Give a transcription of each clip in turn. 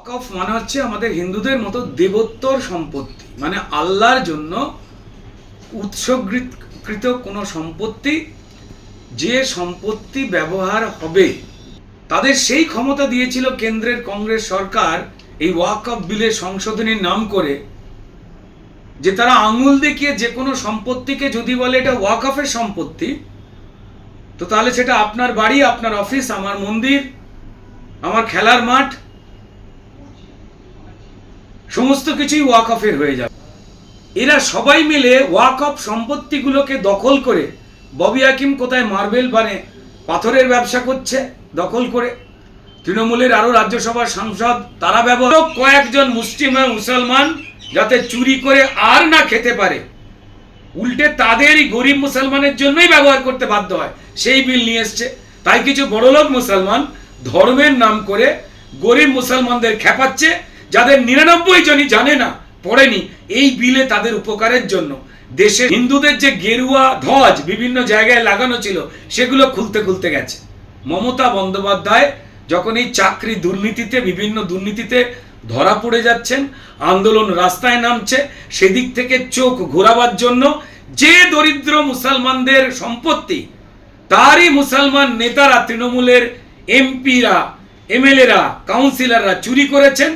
ওয়াকফ মানে হচ্ছে আমাদের হিন্দুদের মতো দেবোত্তর সম্পত্তি। মানে আল্লাহর জন্য উৎসর্গীকৃত কোনো সম্পত্তি, যে সম্পত্তি ব্যবহার হবে, তাদের সেই ক্ষমতা দিয়েছিল কেন্দ্রের কংগ্রেস সরকার এই ওয়াকফ বিলের সংশোধনীর নাম করে, যে তারা আঙুল দেখিয়ে যে কোনো সম্পত্তিকে যদি বলে এটা ওয়াকফের সম্পত্তি, তো তাহলে সেটা আপনার বাড়ি, আপনার অফিস, আমার মন্দির, আমার খেলার মাঠ সমস্ত কিছুই ওয়াকফের হয়ে যাবে। এরা সবাই মিলে ওয়াকফ সম্পত্তিগুলোকে দখল করে, ববি হাকিম কোথায় মার্বেল মানে পাথরের ব্যবসা করছে দখল করে? তৃণমূলের আরও রাজ্যসভার সাংসদ, তারা ব্যবহার কয়েকজন মুসলিম মুসলমান যাতে চুরি করে আর না খেতে পারে। উল্টে তাদেরই গরিব মুসলমানের জন্যই ব্যবহার করতে বাধ্য হয়। সেই বিল নিয়ে এসছে। তাই কিছু বড়লোক মুসলমান ধর্মের নাম করে গরিব মুসলমানদের খেপাচ্ছে যাদের নিরানব্বই জনই জানে না, পড়েনি, এই বিলে তাদের উপকারের জন্য। দেশে হিন্দুদের যে গেরুয়া ধ্বজ বিভিন্ন জায়গায় লাগানো ছিল, সেগুলো খুলতে খুলতে গেছে। মমতা বন্দ্যোপাধ্যায় যখন এই চাকরি দুর্নীতিতে, বিভিন্ন দুর্নীতিতে ধরা পড়ে যাচ্ছেন, আন্দোলন রাস্তায় নামছে, সেদিক থেকে চোখ ঘোরাবার জন্য যে দরিদ্র মুসলমানদের সম্পত্তি, তারই মুসলমান নেতারা, তৃণমূলের এমপিরা, এমএলএরা, কাউন্সিলররা চুরি করেছেন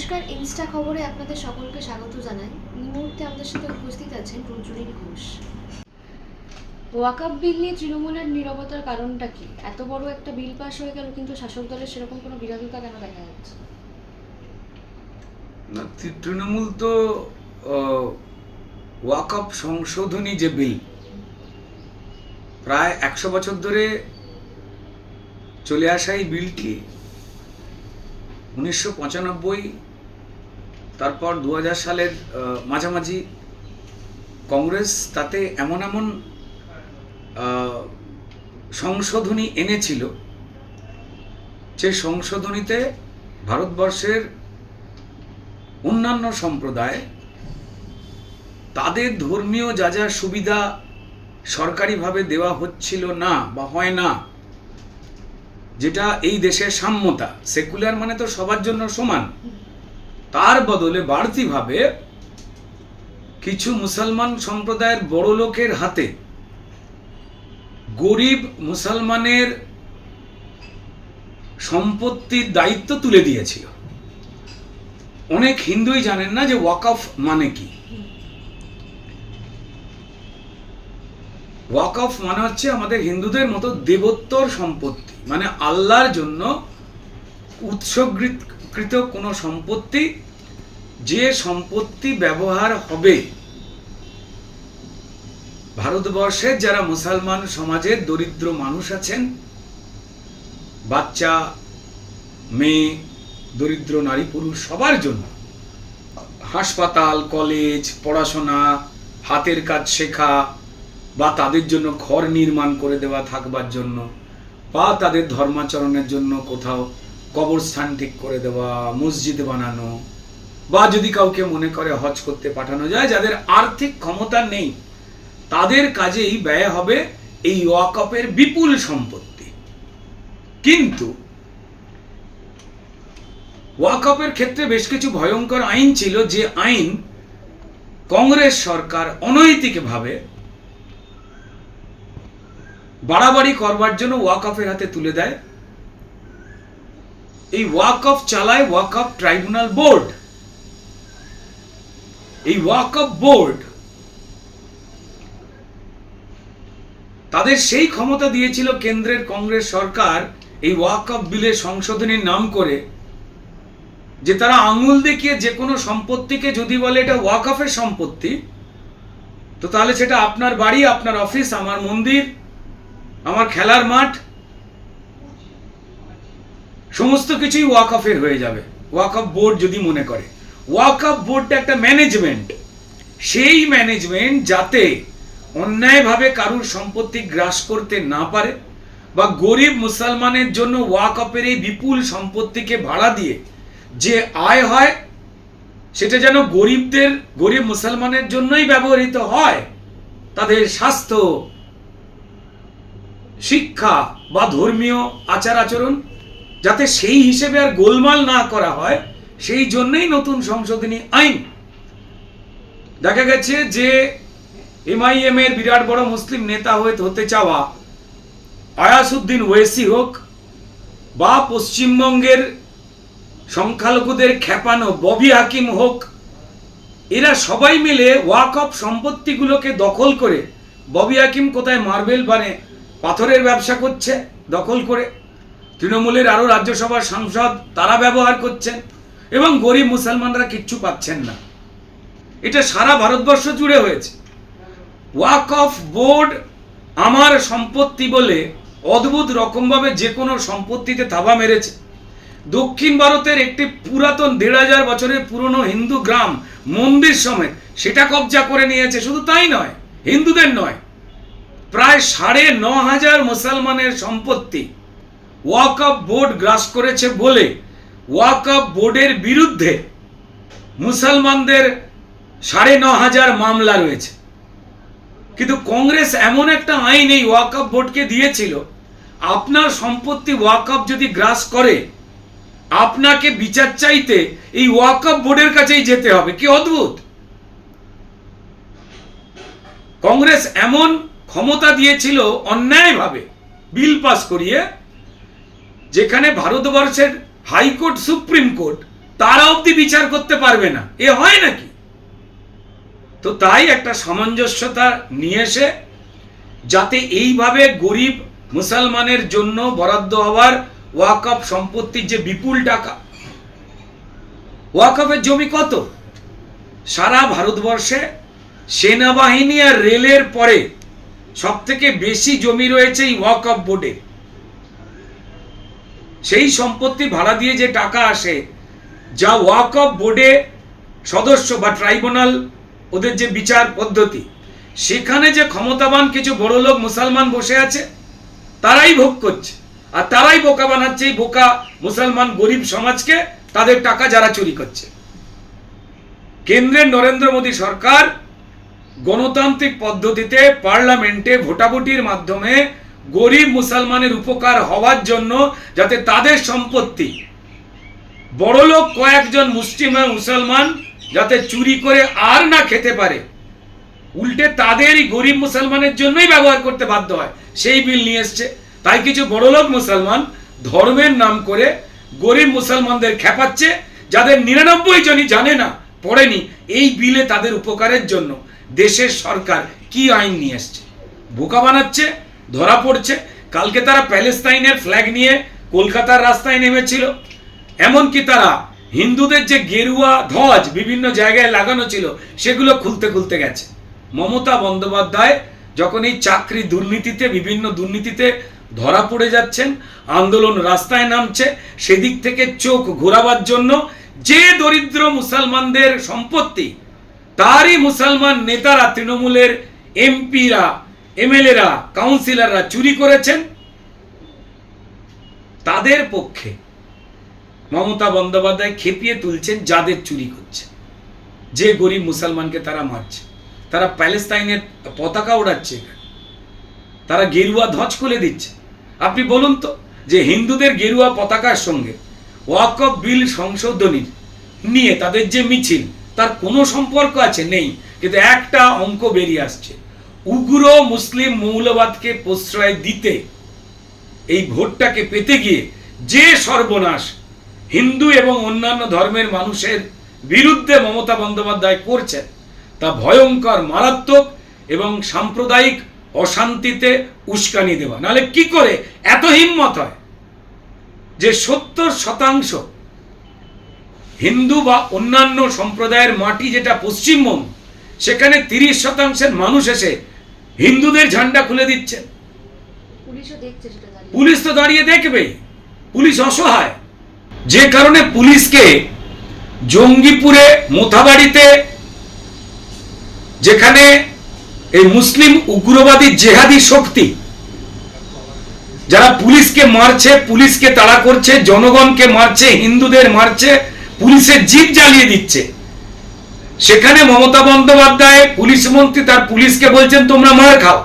নমস্কার ইনস্টা খবরে আপনাদের সকলকে স্বাগত জানাই। এই মুহূর্তে আমাদের সাথে উপস্থিত আছেন রঞ্জুরিন ঘোষ। ওয়াকাপ বিল নিয়ে তৃণমূলের নীরবতার কারণটা কি? এত বড় একটা বিল পাস হয়ে গেল কিন্তু শাসক দলের সেরকম কোনো বিরোধিতা কেন দেখা যাচ্ছে? না, তৃণমূল তো ওয়াকআপ সংশোধনী যে বিল প্রায় একশো বছর ধরে চলে আসা এই বিলটি উনিশশো পঁচানব্বই তারপর দু হাজার সালের মাঝামাঝি কংগ্রেস তাতে এমন এমন সংশোধনী এনেছিল যে সংশোধনীতে ভারতবর্ষের অন্যান্য সম্প্রদায় তাদের ধর্মীয় যা যা সুবিধা সরকারিভাবে দেওয়া হচ্ছিল না বা হয় না, যেটা এই দেশের সাম্যতা, সেকুলার মানে তো সবার জন্য সমান। তার বদলে বাড়তিভাবে কিছু মুসলমান সম্প্রদায়ের বড় লোকের হাতে গরিব মুসলমানের সম্পত্তির দায়িত্ব তুলে দিয়েছিল। অনেক হিন্দুই জানেন না যে ওয়াকফ মানে কি? ওয়াকফ মানে হচ্ছে আমাদের হিন্দুদের মতো দেবোত্তর সম্পত্তি মানে আল্লাহর জন্য উৎসর্গীকৃত কোনো সম্পত্তি, যে সম্পত্তি ব্যবহার হবে। ভারতবর্ষের যারা মুসলমান সমাজের দরিদ্র মানুষ আছেন, বাচ্চা, মেয়ে, দরিদ্র নারী, পুরুষ, সবার জন্য হাসপাতাল, কলেজ, পড়াশোনা, হাতের কাজ শেখা বা তাদের জন্য ঘর নির্মাণ করে দেওয়া থাকবার জন্য বা তাদের ধর্মাচরণের জন্য কোথাও কবরস্থান ঠিক করে দেওয়া, মসজিদ বানানো, বা যদি কাউকে মনে করে হজ করতে পাঠানো যায়, যাদের আর্থিক ক্ষমতা নেই, তাদের কাজেই ব্যয় হবে এই ওয়াকপের বিপুল সম্পত্তি। কিন্তু ওয়াকপের ক্ষেত্রে বেশ কিছু ভয়ঙ্কর আইন ছিল, যে আইন কংগ্রেস সরকার অনৈতিকভাবে বাড়াবাড়ি করবার জন্য ওয়াকফের হাতে তুলে দেয়। এই ওয়াকফ চালায় ওয়াকফ ট্রাইব্যুনাল বোর্ড এই ওয়াকফ বোর্ড তাদের সেই ক্ষমতা দিয়েছিল কেন্দ্রের কংগ্রেস সরকার এই ওয়াকফ বিলের সংশোধনীর নাম করে, যে তারা আঙুল দেখিয়ে যে কোনো সম্পত্তিকে যদি বলে এটা ওয়াকফের সম্পত্তি, তো তাহলে সেটা আপনার বাড়ি, আপনার অফিস আমার মন্দির, আমার খেলার মাঠ সমস্ত কিছুই ওয়াকফের হয়ে যাবে। ওয়াকফ বোর্ড যদি মনে করে। ওয়াকফ বোর্ডটা একটা ম্যানেজমেন্ট সেই ম্যানেজমেন্ট যাতে অন্যায়ভাবে কারুর সম্পত্তি গ্রাস করতে না পারে বা গরিব মুসলমানের জন্য ওয়াকফের এই বিপুল সম্পত্তিকে ভাড়া দিয়ে যে আয় হয়, সেটা যেন গরিবদের, গরিব মুসলমানের জন্যই ব্যবহৃত হয়, তাদের স্বাস্থ্য, শিক্ষা বা ধর্মীয় আচার আচরণ যাতে সেই হিসেবে আর গোলমাল না করা হয়, সেই জন্যই নতুন সংশোধনী আইন। দেখা গেছে যে এমআইএম এর বিরাট বড় মুসলিম নেতা হয়ে হতে চাওয়া আয়াসুদ্দিন ওয়েসি হোক বা পশ্চিমবঙ্গের সংখ্যালঘুদের খেপানো ববি হাকিম হোক, এরা সবাই মিলে ওয়াক অফ সম্পত্তিগুলোকে দখল করে, ববি হাকিম কোথায় মার্বেল বানে পাথরের ব্যবসা করছে, দখল করে। তৃণমূলের আরও রাজ্যসভার সাংসদ তারা ব্যবহার করছেন এবং গরিব মুসলমানরা কিচ্ছু পাচ্ছেন না। এটা সারা ভারতবর্ষ জুড়ে হয়েছে। ওয়াক অফ বোর্ড আমার সম্পত্তি বলে অদ্ভুত রকমভাবে যে কোনো সম্পত্তিতে থাবা মেরেছে। দক্ষিণ ভারতের একটি পুরাতন দেড় হাজার বছরের পুরনো হিন্দু গ্রাম, মন্দির সমেত সেটা কবজা করে নিয়েছে। শুধু তাই নয়, হিন্দুদের নয়। প্রায় সাড়ে ন হাজার মুসলমানের সম্পত্তি ওয়াক অফ বোর্ড গ্রাস করেছে বলে ওয়াক অফ বোর্ডের বিরুদ্ধে মুসলমানদের সাড়ে ন হাজার মামলা রয়েছে। কিন্তু কংগ্রেস এমন একটা আইন এই ওয়াকআপ বোর্ডকে দিয়েছিল, আপনার সম্পত্তি ওয়াকআপ যদি গ্রাস করে, আপনাকে বিচার চাইতে এই ওয়াকআপ বোর্ডের কাছেই যেতে হবে। কি অদ্ভুত? কংগ্রেস এমন ক্ষমতা দিয়েছিল অন্যায়ভাবে। বিল পাস করিয়ে যেখানে ভারতবর্ষের হাইকোর্ট, সুপ্রিম কোর্ট, তারা অবধি বিচার করতে পারবে না। এ হয় নাকি? তো তাই একটা সামঞ্জস্যতা নিয়ে এসে যাতে এইভাবে গরিব মুসলমানের জন্য বরাদ্দ হওয়ার ওয়াকফ সম্পত্তির যে বিপুল টাকা ওয়াকফের জমি কত? সারা ভারতবর্ষে সেনাবাহিনী আর রেলের পরে সব থেকে বেশি জমি রয়েছে এই ওয়াকফ বোর্ডে। সেই সম্পত্তি ভাড়া দিয়ে যে টাকা আসে, যা ওয়াক অফ বোর্ডে সদস্য বা ট্রাইব্যুনাল, ওদের যে বিচার পদ্ধতি, সেখানে যে ক্ষমতাবান কিছু বড় লোক মুসলমান বসে আছে, তারাই ভোগ করছে। আর তারাই বোকা বানাচ্ছে, এই বোকা মুসলমান গরিব সমাজকে তাদের টাকা যারা চুরি করছে। কেন্দ্রের নরেন্দ্র মোদী সরকার গণতান্ত্রিক পদ্ধতিতে পার্লামেন্টে ভোটাভুটির মাধ্যমে গরিব মুসলমানের উপকার হওয়ার জন্য যাতে তাদের সম্পত্তি। বড়লোক কয়েকজন মুসলিম মুসলমান যাতে চুরি করে আর না খেতে পারে। উল্টে তাদেরই গরিব মুসলমানের জন্যই ব্যবহার করতে বাধ্য হয়। সেই বিল নিয়ে এসছে। তাই কিছু বড়লোক মুসলমান ধর্মের নাম করে গরিব মুসলমানদের খেপাচ্ছে, যাদের নিরানব্বই জনই জানে না, পড়েনি এই বিলে তাদের উপকারের জন্য। দেশের সরকার কি আইন নিয়ে এসছে? বোকা বানাচ্ছে ধরা পড়ছে। কালকে তারা প্যালেস্তাইনের ফ্ল্যাগ নিয়ে কলকাতার রাস্তায় নেমেছিল। এমনকি তারা হিন্দুদের যে গেরুয়া ধ্বজ বিভিন্ন জায়গায় লাগানো ছিল, সেগুলো খুলতে খুলতে গেছে। মমতা বন্দ্যোপাধ্যায় যখন এই চাকরি দুর্নীতিতে, বিভিন্ন দুর্নীতিতে ধরা পড়ে যাচ্ছেন, আন্দোলন রাস্তায় নামছে, সেদিক থেকে চোখ ঘোরাবার জন্য যে দরিদ্র মুসলমানদের সম্পত্তি, তারই মুসলমান নেতারা, তৃণমূলের এমপিরা এমএলএরা, কাউন্সিলররা চুরি করেছেন। তাদের পক্ষে মমতা বন্দ্যোপাধ্যায় খেপিয়ে তুলছেন, যাদের চুরি করছে। যে গরিব মুসলমানকে তারা মারছে। তারা প্যালেস্তাইনের পতাকা ওড়াচ্ছে এখানে। তারা গেরুয়া ধ্বজ খুলে দিচ্ছে। আপনি বলুন তো যে হিন্দুদের গেরুয়া পতাকার সঙ্গে ওয়াকফ বিল সংশোধনীর নিয়ে তাদের যে মিছিল, তার কোনো সম্পর্ক আছে? নেই। কিন্তু একটা অঙ্ক বেরিয়ে আসছে। উগ্র মুসলিম মৌলবাদকে প্রশ্রয় দিতে এই ভোটটাকে পেতে গিয়ে যে সর্বনাশ হিন্দু এবং অন্যান্য ধর্মের মানুষের বিরুদ্ধে মমতা বন্দ্যোপাধ্যায় করছেন, তা ভয়ঙ্কর, মারাত্মক এবং সাম্প্রদায়িক অশান্তিতে উস্কানি দেওয়া। নাহলে কি করে এত হিম্মত হয় যে সত্তর শতাংশ হিন্দু বা অন্যান্য সম্প্রদায়ের মাটি যেটা পশ্চিমবঙ্গ সেখানে তিরিশ শতাংশের মানুষ এসে হিন্দুদের ঝান্ডা খুলে দাঁড়িয়ে পুলিশ তো দাঁড়িয়ে দেখবে পুলিশ অসহায়। যে কারণে পুলিশকে জঙ্গিপুরে মোথাবাড়িতে যেখানে এই মুসলিম উগ্রবাদী জেহাদি শক্তি যারা পুলিশকে মারছে পুলিশকে তাড়া করছে জনগণকে মারছে হিন্দুদের মারছে পুলিশের জিপ জ্বালিয়ে দিচ্ছে। সেখানে মমতা বন্দ্যোপাধ্যায় পুলিশ মন্ত্রী তার পুলিশকে বলছেন, তোমরা মার খাও।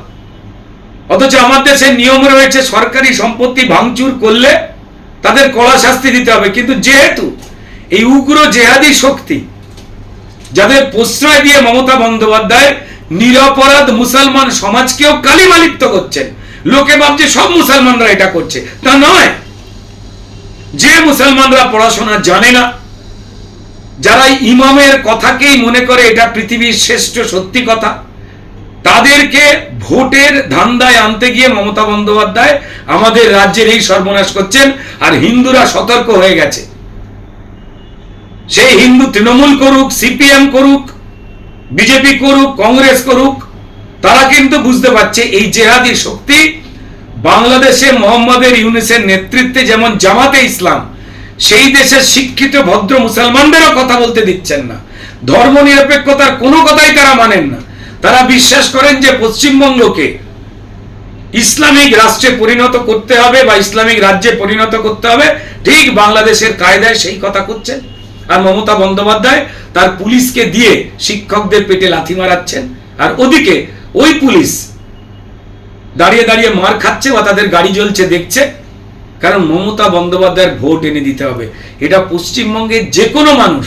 অথচ আমার দেশে নিয়ম রয়েছে, সরকারি সম্পত্তি ভাঙচুর করলে তাদের কড়া শাস্তি দিতে হবে। কিন্তু যেহেতু এই উগ্র জেহাদি শক্তি যাদের প্রশ্রয় দিয়ে মমতা বন্দ্যোপাধ্যায় নিরপরাধ মুসলমান সমাজকেও কালিমালিপ্ত করছেন, লোকে ভাবছে সব মুসলমানরা এটা করছে। তা নয়, যে মুসলমানরা পড়াশোনা জানে না যারা ইমামের কথাকেই মনে করে এটা পৃথিবীর শ্রেষ্ঠ সত্যি কথা, তাদেরকে ভোটের ধান্দায় আনতে গিয়ে মমতা বন্দ্যোপাধ্যায় আমাদের রাজ্যের এই সর্বনাশ করছেন আর হিন্দুরা সতর্ক হয়ে গেছে। সেই হিন্দু তৃণমূল করুক, সিপিএম করুক, বিজেপি করুক, কংগ্রেস করুক, তারা কিন্তু বুঝতে পারছে এই জেহাদি শক্তি বাংলাদেশে মোহাম্মদের ইউনিসের নেতৃত্বে যেমন জামাতে ইসলাম সেই দেশের শিক্ষিত, ভদ্র মুসলমানদেরও কথা বলতে দিচ্ছেন না। ধর্ম নিরপেক্ষতার কোনো কথাই তারা মানেন না। তারা বিশ্বাস করেন যে পশ্চিমবঙ্গকে ইসলামিক রাষ্ট্রে পরিণত করতে হবে বা ইসলামিক রাজ্যে পরিণত করতে হবে। ঠিক বাংলাদেশের কায়দায় সেই কথা করছেন। আর মমতা বন্দ্যোপাধ্যায় তার পুলিশকে দিয়ে শিক্ষকদের পেটে লাথি মারাচ্ছেন। আর ওদিকে ওই পুলিশ দাঁড়িয়ে দাঁড়িয়ে মার খাচ্ছে বা তাদের গাড়ি জ্বলছে, দেখছে। কারণ মমতা বন্দ্যোপাধ্যায়ের ভোট এনে দিতে হবে। এটা পশ্চিমবঙ্গের যে কোনো মানুষ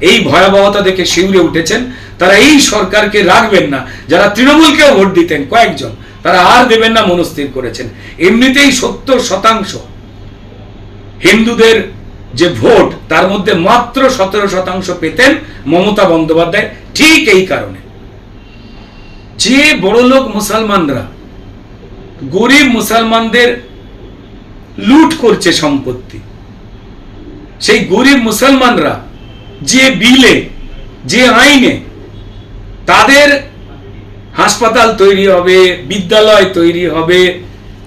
এই ভয়াবহতা দেখে শিউরে উঠেছেন। তারা এই সরকারকে রাখবেন না। যারা তৃণমূলকেও ভোট দিতেন কয়েকজন, তারা আর দেবেন না মনস্থির করেছেন। এমনিতেই সত্তর শতাংশ হিন্দুদের যে ভোট, তার মধ্যে মাত্র সতেরো শতাংশ পেতেন মমতা বন্দ্যোপাধ্যায় ঠিক এই কারণে। যে বড়লোক মুসলমানরা, গরিব মুসলমানদের লুট করছে সম্পত্তি। সেই গরিব মুসলমানরা যে বিলে, যে আইনে তাদের হাসপাতাল তৈরি হবে, বিদ্যালয় তৈরি হবে,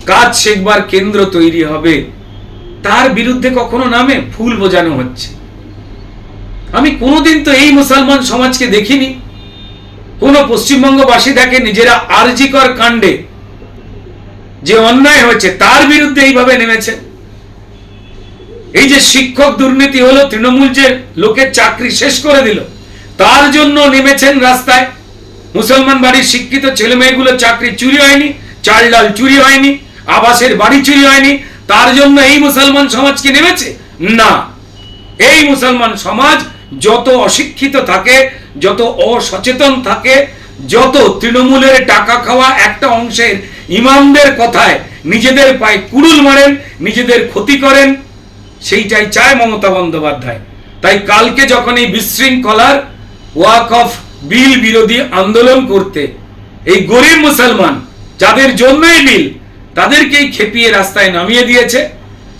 কাজ শেখবার কেন্দ্র তৈরি হবে, তার বিরুদ্ধে কখনো নামে ফুল বোঝানো হচ্ছে। আমি কোনোদিন তো এই মুসলমান সমাজকে দেখিনি। কোন পশ্চিমবঙ্গবাসী দেখে নিজেরা আরজিকর কাণ্ডে যে অন্যায় হয়েছে, তার বিরুদ্ধে এইভাবে নেমেছে। এই যে শিক্ষক দুর্নীতি হলো, তৃণমূল যে লোকের চাকরি শেষ করে দিল, তার জন্য নেমেছেন রাস্তায়। মুসলমান বাড়ির শিক্ষিত ছেলে মেয়েগুলো চাকরি চুরি হয়নি চাল ডাল চুরি হয়নি, আবাসের বাড়ি চুরি হয়নি, তার জন্য এই মুসলমান সমাজ কি নেমেছে? না। এই মুসলমান সমাজ যত অশিক্ষিত থাকে, যত অসচেতন থাকে, যত তৃণমূলের টাকা খাওয়া একটা অংশের ইমামদের কথায় নিজেদের পায়ে কুড়ুল মারেন, নিজেদের ক্ষতি করেন, সেইটাই চায় মমতা বন্দ্যোপাধ্যায়। তাই কালকে যখন এই বিশৃঙ্খলার ওয়াক অফ বিল বিরোধী আন্দোলন করতে, এই গরিব মুসলমান যাদের জন্যই বিল, তাদেরকেই খেপিয়ে রাস্তায় নামিয়ে দিয়েছে।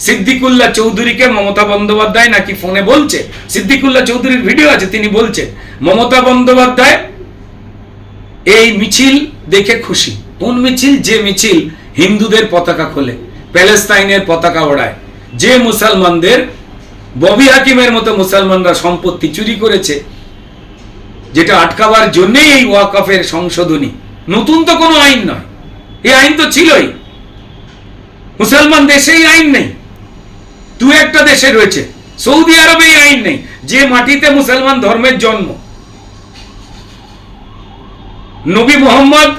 সিদ্দিকুল্লাহ চৌধুরীকে মমতা বন্দ্যোপাধ্যায় নাকি ফোনে বলছে? সিদ্দিকুল্লাহ চৌধুরীর ভিডিও আছে, তিনি বলছেন মমতা বন্দ্যোপাধ্যায়, এই মিছিল দেখে খুশি। কোন মিছিল? যে মিছিল হিন্দুদের পতাকা খোলে, প্যালেস্তাইনের পতাকা ওড়ায়। যে মুসলমানদের, ববি হাকিমের মতো মুসলমানরা সম্পত্তি চুরি করেছে, যেটা আটকাবার জন্যই এই ওয়াকফের সংশোধনী। নতুন তো কোনো আইন নয়। এই আইন তো ছিলই। মুসলমান দেশে এই আইন নেই। দু একটা দেশে রয়েছে। সৌদি আরবে এই আইন নেই। যে মাটিতে মুসলমান ধর্মের জন্ম, নবী মোহাম্মদ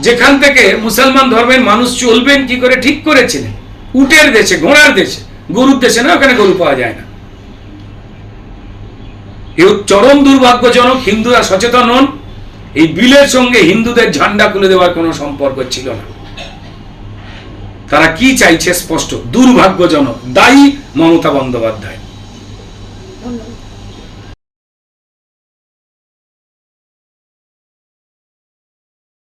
যেখান থেকে মুসলমান ধর্মের মানুষ চলবেন, কি করে? ঠিক করেছিলেন। উটের দেশে, ঘোড়ার দেশে। গরুর দেশে না, ওখানে গরু পাওয়া যায় না। চরম দুর্ভাগ্যজনক, হিন্দুরা সচেতন হন। এই বিলের সঙ্গে হিন্দুদের ঝান্ডা খুলে দেওয়ার কোনো সম্পর্ক ছিল না। তারা কি চাইছে স্পষ্ট? দুর্ভাগ্যজনক। দায়ী মমতা বন্দ্যোপাধ্যায়।